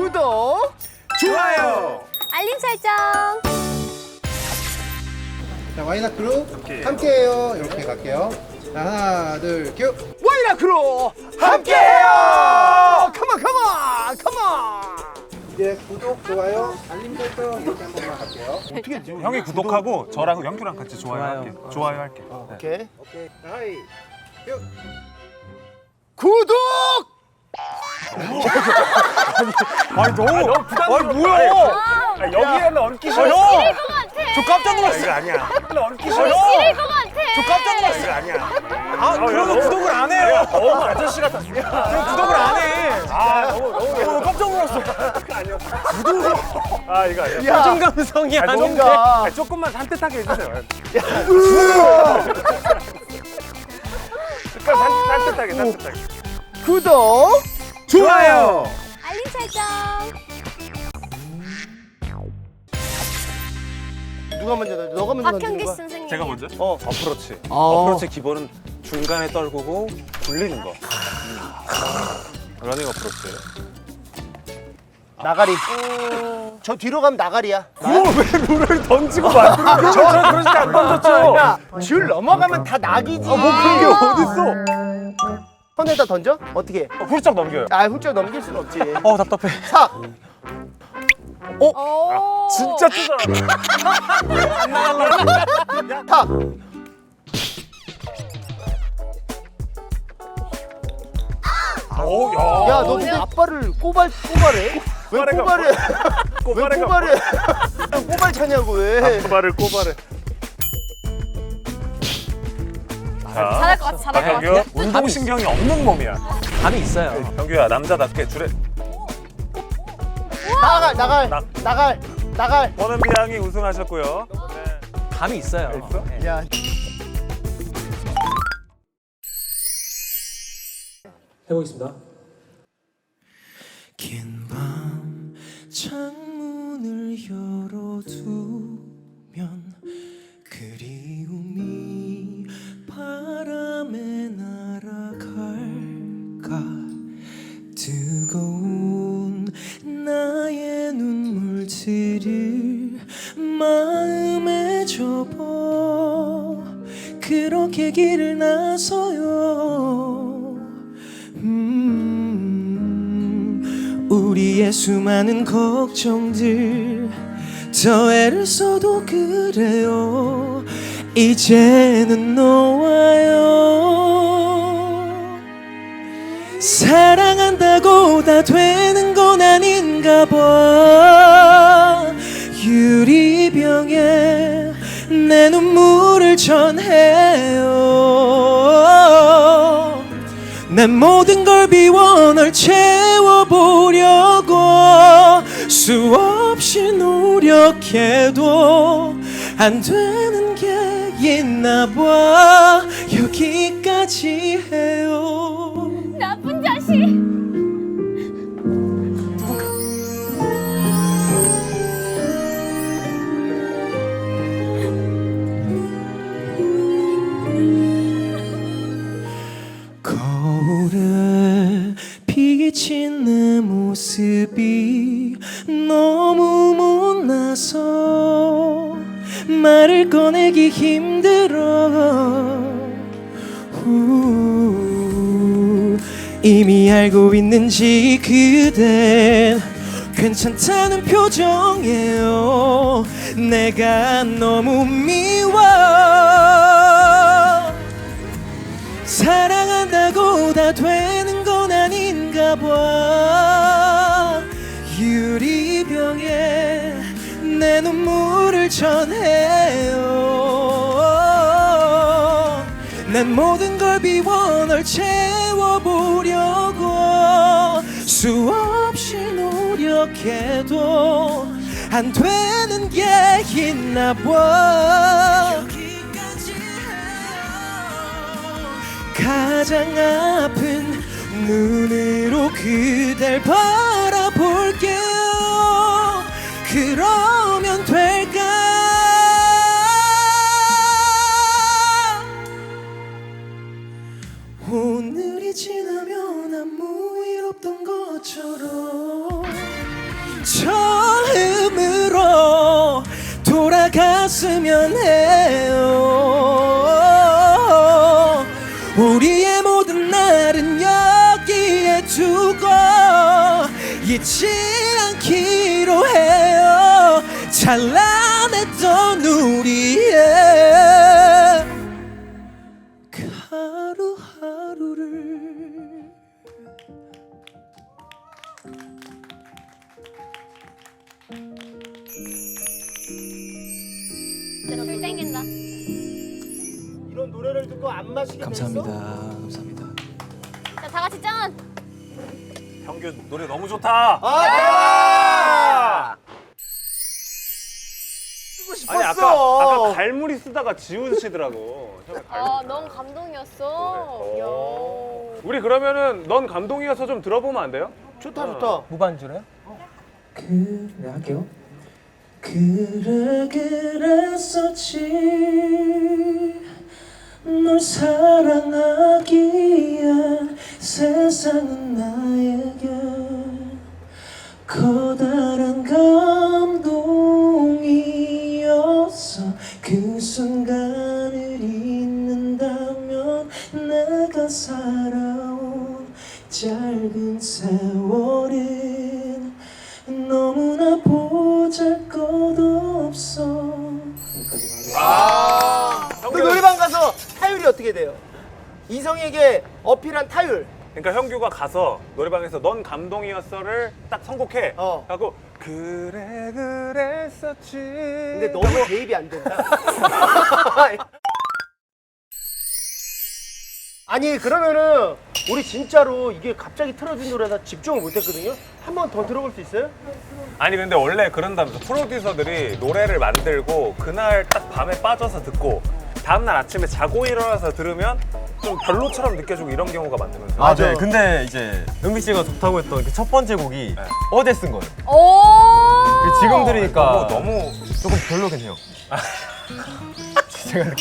구독, 좋아요. 알림 설정. 자, 와이나 크루 함께해요. 이렇게 갈게요. 자, 하나, 둘, 큐. 와이라 크루 함께해요. 컴온, 컴온, 컴온. 이제 구독, 좋아요, 알림 설정 이렇게 한 번만 갈게요. 형이 구독하고 저랑 영규랑 같이 좋아요, 할게. 좋아요 할게. 오케이. 오케이. 하이. 큐. 구독. 아니 너무 너무 부담스러워. 아니 뭐야? 아, 여기에는 얹기 싫어. 싫을 것 같아. 저 깜짝 놀랐어. 이거 아니야. 얹기 싫어. 싫을 것 같아. 저 깜짝 놀랐어. 이거 아니야. 아, 그러면 구독을 안 해요. 너무 아저씨 같았어. 그럼 구독을 안 해. 아, 너무 너무 깜짝 놀랐어. 아니요. 구독을. 아, 이거 아니야. 야, 감성이 아, 뭔가. 아니, 조금만 산뜻하게 해주세요. 약간 산, 산뜻하게, 산뜻하게. 구독, 좋아요. 알림 설정. 누가 먼저? 너가 먼저 던지는 박현기 거야? 선생님. 제가 먼저? 어. 어프로치. 어. 어프로치 기본은 중간에 떨구고 굴리는 거. 음. 러닝 어프로치. 나가리. 저 뒤로 가면 나가리야. 그걸 왜 물을 던지고 만드는 저는 그러지 안 던졌죠. 야, 줄 넘어가면 다 낙이지. 뭐 그런 게 어딨어? 손에다 던져? 어떻게? 해? 어, 훌쩍 넘겨요. 아, 훌쩍 넘길 순 없지. 어 답답해. 사. 오. 진짜 찢어. 타. 오, 야, 너 근데 아빠를 꼬발 꼬발해? 왜 꼬발해가 꼬발해? 왜 꼬발해? 꼬발 차냐고 왜? 꼬발을 꼬발을. 자, 잘할 것 같아. 잘할 것 경규 같아. 운동 신경이 없는 몸이야. 감이 있어요. 경규야 남자답게 줄에 나갈 나갈 나- 나갈 나갈. 원은비 양이 우승하셨고요. 네. 감이 있어요. 있어? 네. 야, 해보겠습니다. 긴 밤 창문을 열어두면 우리의 수많은 걱정들 더 애를 써도 그래요. 이제는 너와요. 사랑한다고 다 되는 건 아닌가 봐. 유리병에 내 눈물을 전해요. 난 모든 걸 비워 널 채워 보려고 수없이 노력해도 안 되는 게 있나 봐 여기까지 해요 나쁜 자식. 모습이 너무 못나서 말을 꺼내기 힘들어. 우, 이미 알고 있는지 그댄 괜찮다는 표정이에요. 내가 너무 미워. 사랑한다고 다 되는 건 아닌가 봐 모든 걸 비워 널 채워보려고 수없이 노력해도 안 되는 게 있나 봐. 가장 아픈 눈으로 그댈 바라볼게요. 그러 돌아갔으면 해요 술 땡긴다. 이런 노래를 듣고 안 마시게 감사합니다. 감사합니다. 자, 다 같이 짠. 형규 노래 너무 좋다. 아, 대박! 쓰고 싶었어. 아니 아까 아까 갈무리 쓰다가 지우시더라고. 갈무리. 아, 너무 감동이었어. 그래. 야. 우리 그러면은 넌 감동이어서 좀 들어보면 안 돼요? 좋다 좋다. 무반주로요? 그, 네, 할게요. 그래 그랬었지. 널 사랑하기에 세상은 나에게 커다란 감동이었어. 그 순간을 잊는다면 내가 살아온 짧은 세월은 너무나 보 잘것 없어 그 노래방 가서 타율이 어떻게 돼요? 이성에게 어필한 타율. 그러니까 형규가 가서 노래방에서 넌 감동이었어를 딱 선곡해. 어. 하고 그래 그랬었지. 근데 너무 대입이 안 된다. 아니 그러면은 우리 진짜로 이게 갑자기 틀어진 노래다 집중을 못했거든요. 한 번 더 들어볼 수 있어요? 아니 근데 원래 그런다면서 프로듀서들이 노래를 만들고 그날 딱 밤에 빠져서 듣고 다음날 아침에 자고 일어나서 들으면 좀 별로처럼 느껴지고 이런 경우가 많다면서요. 아, 네. 근데 이제 은비 씨가 좋다고 했던 그 첫 번째 곡이 네. 어제 쓴 거예요. 오! 그 지금 들으니까 너무 너무 조금 별로긴 해요.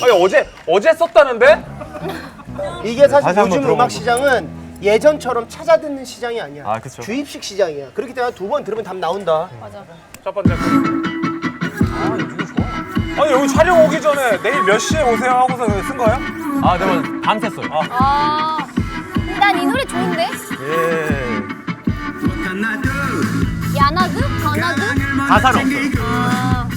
아니 어제 어제 썼다는데? 이게 사실 다시 한번 요즘 들어보고. 음악 시장은 예전처럼 찾아 듣는 시장이 아니야. 아, 그쵸. 주입식 시장이야. 그렇기 때문에 두 번 들으면 답 나온다. 맞아. 첫 번째 거. 아 이거 좋아. 아니 여기 촬영 오기 전에 내일 몇 시에 오세요 하고서 쓴 거예요? 아, 네, 맞 밤샜어요. 아, 아. 난 이 노래 좋은데? 예. 야나드? 가사는 없어요. 아.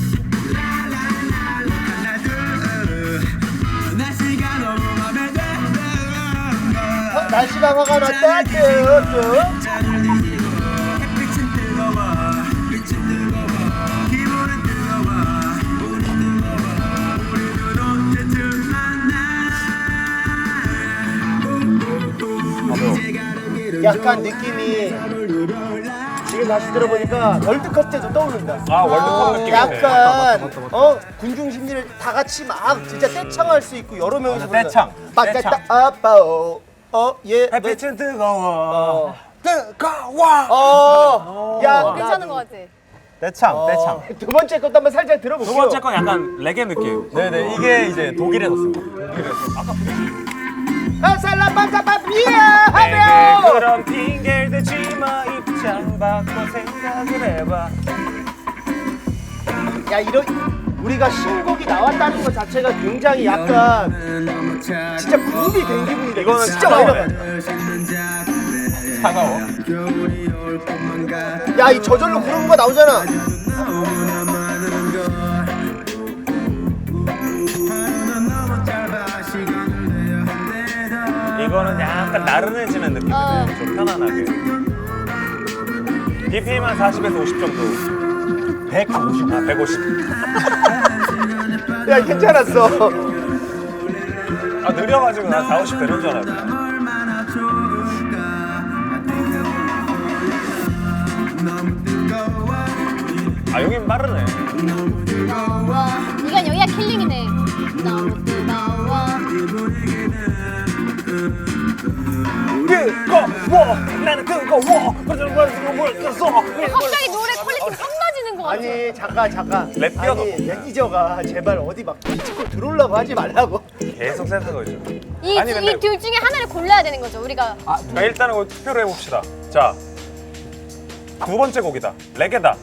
날씨가 화가 났다. 약간 느낌이 지금 다시 들어보니까 월드컵 때도 떠오른다. 아 월드컵 느낌이네. 약간 어 군중 심리를 다 같이 막 진짜 떼창할 수 있고 여러 명이서 떼창, 떼창. 아빠오 어 예 햇빛은 뜨거워. 어. 뜨거워. 어, 야, 어, 괜찮은 것 같아. 떼창, 떼창. 두 번째 것도 한번 살짝 들어볼게요. 두 번째 건 약간 레게 느낌. 네네, 이게 이제 독일에서 쓴 거. 아, 살라바가바비야 네, 하며. 그런 핑계를 대지 마 입장 바꿔 생각을 해봐. 야, 이런 우리가 신곡이 나왔다는 것 자체가 굉장히 약간 진짜 붐이 된 기분이다. 이거는 진짜. 나가. 차가워. 야, 이 저절로 그런 거 나오잖아. 이거는 약간 나른해지는 느낌이네. 어. 좀 편안하게. BPM은 40에서 50 정도. 150. 아, 150. 야, 괜찮았어. 아, 느려가지고 나 4, 50 되는 줄 알았네. 아, 여긴 빠르네. 와, 이건 여기가 킬링이네. 너무 뜨거워. 뜨거워! 나는 뜨거워! 갑자기 노래 아니, 잠깐, 잠깐. 랩 뛰어서. 아니, 매니저가 제발 어디 막 찍고 들어오려고 하지 말라고. 계속 센서가 있죠. 이 아니, 근데- 둘 중에 하나를 골라야 되는 거죠, 우리가. 자, 일단은 투표를 해봅시다. 자, 두 번째 곡이다. 레게다.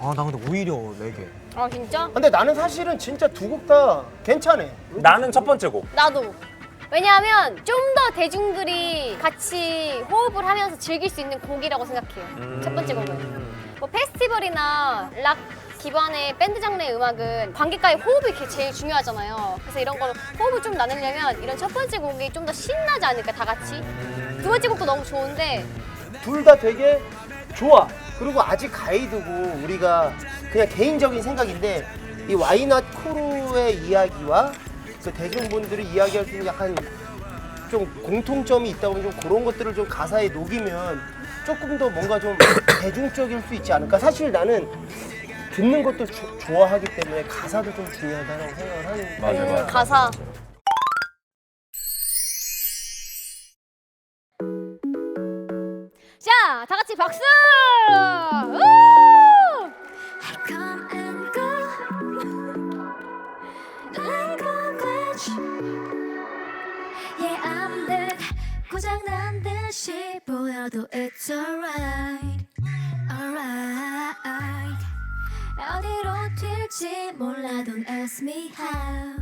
아 나 근데 오히려 레게. 아 진짜? 근데 나는 사실은 진짜 두 곡 다 괜찮아. 나는 첫 번째 곡. 나도. 왜냐하면 좀 더 대중들이 같이 호흡을 하면서 즐길 수 있는 곡이라고 생각해요. 첫 번째 곡은. 뭐 페스티벌이나 락 기반의 밴드 장르의 음악은 관객과의 호흡이 게- 제일 중요하잖아요. 그래서 이런 걸 호흡을 좀 나누려면 이런 첫 번째 곡이 좀 더 신나지 않을까 다 같이. 두 번째 곡도 너무 좋은데 둘 다 되게 좋아. 그리고 아직 가이드고 우리가 그냥 개인적인 생각인데 이 와이낫 크루의 이야기와 그 대중분들이 이야기할 수 있는 약간 좀 공통점이 있다고 하면 좀 그런 것들을 좀 가사에 녹이면 조금 더 뭔가 좀 대중적일 수 있지 않을까. 사실 나는 듣는 것도 조- 좋아하기 때문에 가사도 좀 중요하다고 생각을 하는 맞아, 음, 맞아. 가사. 자, 다 같이 박수! 우! 듯이 보여도 it's alright alright 어디로 튈지 몰라 don't ask me how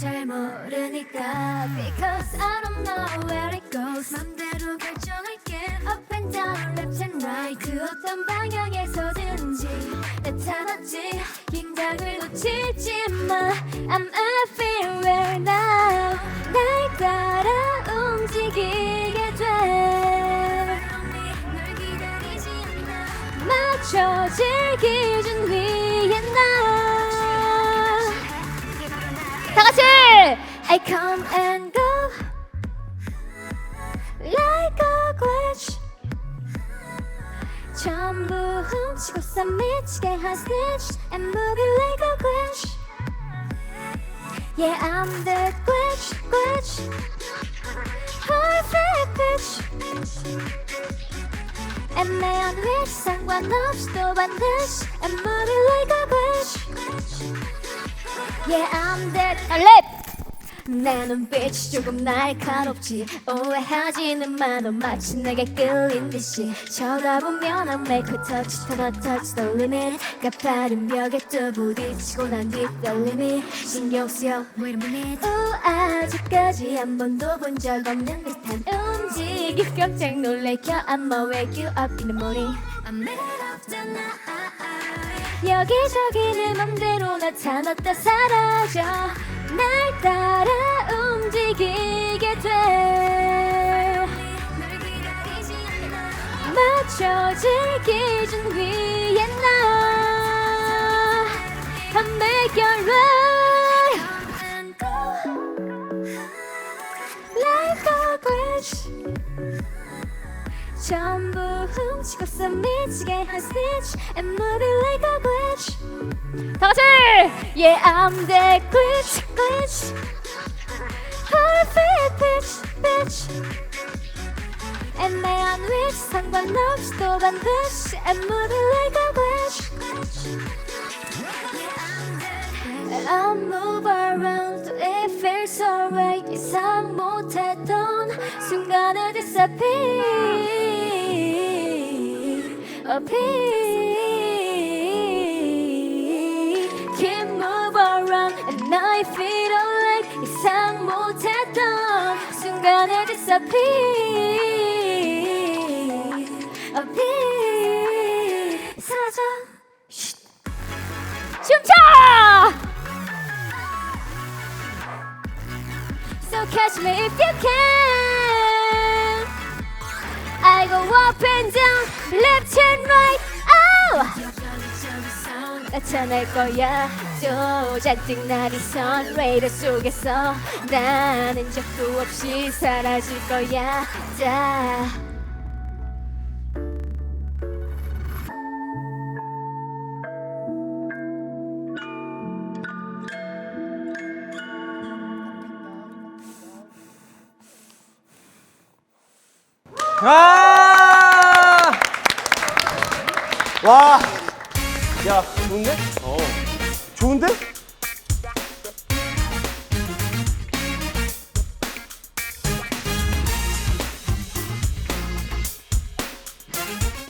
잘 모르니까 Because I don't know where it goes 맘대로 결정할게 Up and down, left and right 그 어떤 방향에서든지 나타났지 긴장을 놓치지 마 I'm everywhere now 날 따라 움직이게 돼 맞춰질 기준 위에 나다 같이! I come and go like a glitch 전부 훔치고서 미치게 한 snitch and move it like a glitch Yeah I'm the glitch glitch perfect pitch 애매한 위치 상관없이 또 반드시 and move it like a glitch Yeah I'm that 아, 랩! 내 눈빛이 조금 날카롭지. 오해하지는 마너 마치 내게 끌린 듯이. 쳐다보면 I make a touch to the touch the limit. 가파른 벽에 또 부딪히고 난 뒤 떨림이 신경 쓰여 Wait a minute. 오 아직까지 한 번도 본 적 없는 듯한 움직임. 깜짝 놀래켜 I'ma wake you up in the morning. I'm made of the night. 여기저기 내 맘대로 나타났다 사라져 날 따라 움직이게 돼 맞춰질 기준 위에 나 I make it right Like a glitch 전부 훔치고서 미치게 한 stitch And move it like a glitch 다 같이! Yeah, I'm that glitch, glitch. Perfect pitch, pitch. 애매한 위치 상관없이 또 반드시 And move it like a glitch. I move around, it feels alright. 예상 못했던 순간에 disappear. Appear. Keep move around, and I feel alright. 예상 못했던 순간에 disappear. Appear. 사라져. 춤춰! So catch me if you can. Go up and down, left and right. Oh! 나타날 거야 또 잔뜩 날이 선 레이더 속에서 나는 적도 없이 사라질 거야 다 아! 와, 야 좋은데? 어, 좋은데?